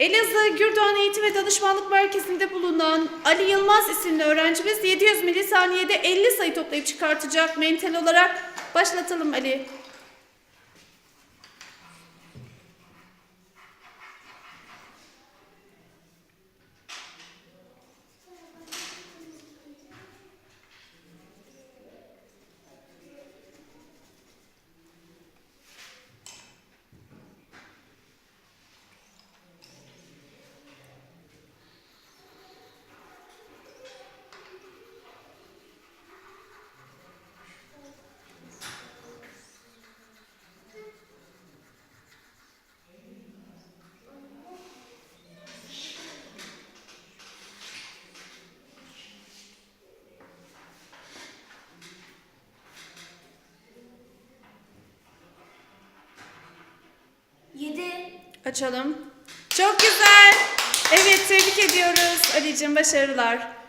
Elazığ Gürdoğan Eğitim ve Danışmanlık Merkezi'nde bulunan Ali Yılmaz isimli öğrencimiz 700 milisaniyede 50 sayı toplayıp çıkartacak mental olarak. Başlatalım Ali. Açalım. Çok güzel. Evet tebrik ediyoruz Ali'cim başarılar.